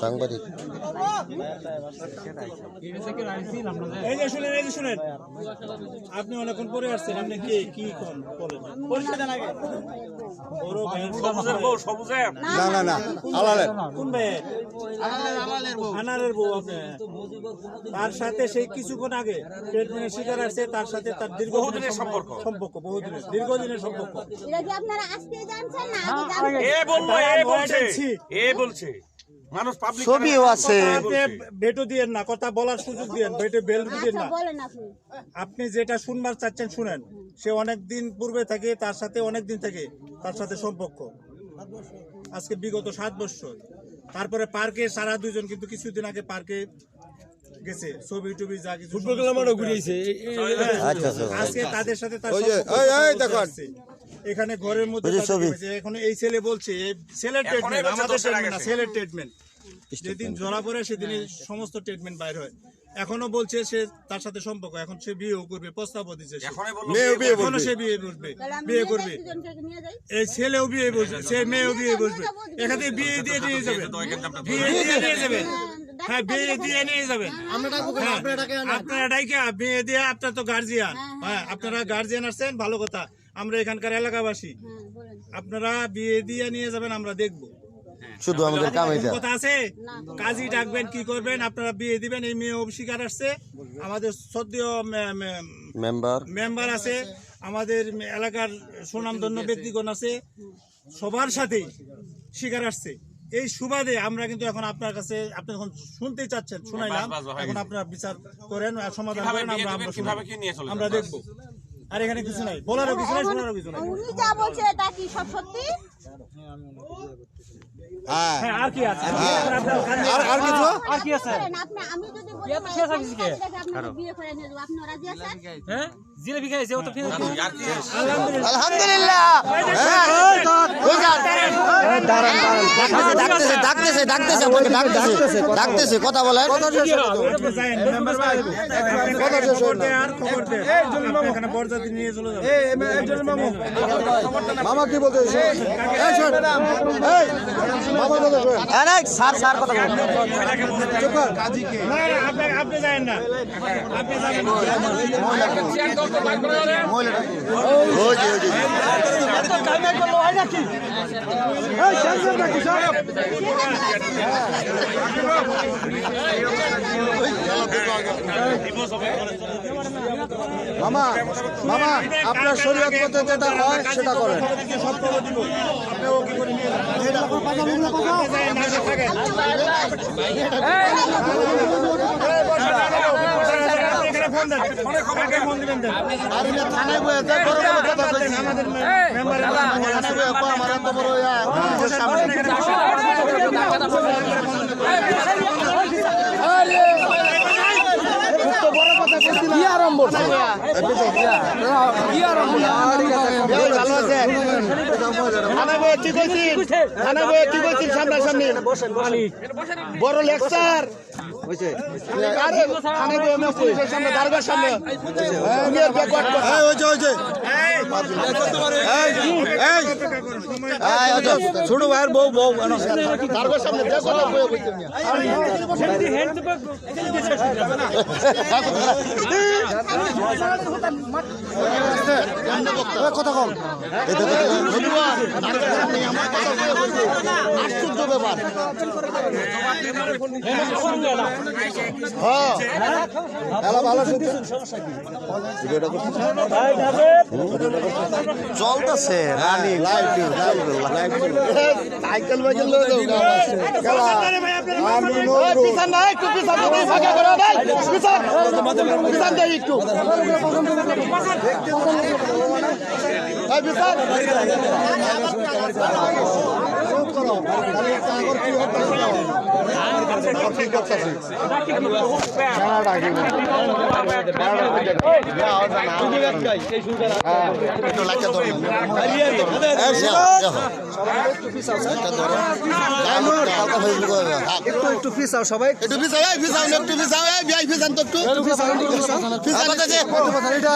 সাংবাদিক। এই যে শুনেন এই যে শুনেন। আপনি অনেকক্ষণ পরে আসছেন আপনি কে কি সবুজের বউ না না না আলালের। কোন আনারের বউ। আপনি। তার সাথে সেই কিছুক্ষণ আগে ট্রিটমেন্টের শিকার আছে তার সাথে তার দীর্ঘদিনের সম্পর্ক। সম্পর্ক। বহুদিনের। দীর্ঘদিনের সম্পর্ক। এটা কি আপনারা আজকে জানছেন না? আগে জানতেন এ বলব এ বলছে এ বলছে। মানুষ পাবলিক ছবিও আছে। আপনি ভেটো দিয়েন না কথা বলার সুযোগ দিয়েন ভেটে বেল দিয়েন আচ্ছা না আপনি। আপনি যেটা শুনবার চাচ্ছেন শুনেন। সে অনেক দিন পূর্বে থেকে তার সাথে অনেক দিন থেকে তার সাথে সম্পর্ক। আজকে বিগত সাত বছর। তারপরে পার্কে সারা দুজন কিন্তু কিছুদিন আগে পার্কে গেছে ছবি টবি যা কিছু ফুটবল খেলা ঘুরিয়েছে আচ্ছা আচ্ছা আজকে তাদের সাথে তার ওই যে, সম্পর্ক এই, এই, কথা দেখো। এখানে ঘরের মধ্যে এখন এই ছেলে বলছে ছেলের ট্রিটমেন্ট আমাদের ট্রিটমেন্ট না ছেলের ট্রিটমেন্ট যেদিন ধরা পড়ে সেদিনই সমস্ত ট্রিটমেন্ট বাইর হয় এখনও বলছে সে তার সাথে সম্পর্ক এখন সে বিয়েও করবে প্রস্তাবও দিচ্ছে এখনও সে বিয়ে করবে বিয়ে করবে এই ছেলেও বিয়ে বসবে সে মেয়েও বিয়ে বসবে এখানে বিয়ে দিয়ে নিয়ে যাবে বিয়ে দিয়ে নিয়ে যাবেন হ্যাঁ বিয়ে দিয়ে নিয়ে যাবেন। হ্যাঁ, আপনারা ডাইকে বিয়ে দিয়ে আপনার তো গার্জিয়ান হ্যাঁ আপনারা গার্জিয়ান আসছেন ভালো কথা। আমরা এখানকার এলাকাবাসী। হ্যাঁ আপনারা বিয়ে দিয়ে নিয়ে যাবেন আমরা দেখব। শুধু আমাদের কামাইটা কথা আছে? কাজী ডাকবেন কি করবেন? আপনারা বিয়ে দিবেন এই মেয়ে অভিষিকার আসছে। আমাদের সদ্যীয় মেম্বার আছে। আমাদের এলাকার সুনামধন্য ব্যক্তিগণ আছে। সবার সাথেই শিকার আসছে। এই সুবাদে আমরা কিন্তু এখন আপনার কাছে আপনি এখন শুনতে চাচ্ছেন শুনাইলাম এখন। আপনারা বিচার করেন আর সমাধান করেন আমরা আমরা কি নিয়ে চলে আমরা যাবেন? দেখব। আর এখানে কিছু নাই। বলারও কিছু নাই শোনারও কিছু নাই। উনি যা বলছে তা কি সব সত্যি? হ্যাঁ। হ্যাঁ আর কি আছে? আর আর কিছু? আর কি আছে? আপনি আমি যদি বলি আপনার বিয়ে করে নিয়ে আপনি রাজি আছেন? আলহামদুলিল্লাহ ডাকতেছে ডাকতেছে ডাকতেছে আপনাকে ডাকতেছে ডাকতেছে কথা বলেন। মামা কি বলতে স্যার স্যার কথা বলেন না, না, আপনি- আপনি না। আপনি যাবেন না। ওই যে, ওই যে। মামা মামা আপনার শরীয়ত মতে যেটা হয় সেটা করেন সব থানায় বয়ে যায়, বড় বড় কথা কইছে। আমাদের মেম্বারের থানায় বয়ে কয়, আমার এত বড় ইয়া, সামনে। ভালো আছে? থানায় বয়ে কি কইছিস? থানায় বয়ে কি কইছিস সামনাসামনি? বড় লেকচার। সামনে, দারোগার সামনে। ছোট ভাইয়ের বউ বউ কথা কম আশ্চর্য ব্যাপার। হ্যাঁ। চলতেছে রানি। না একটু। একটু করো খালি একটা খেলা ডাকি একটু দেখো। একটা হবে। একটু একটু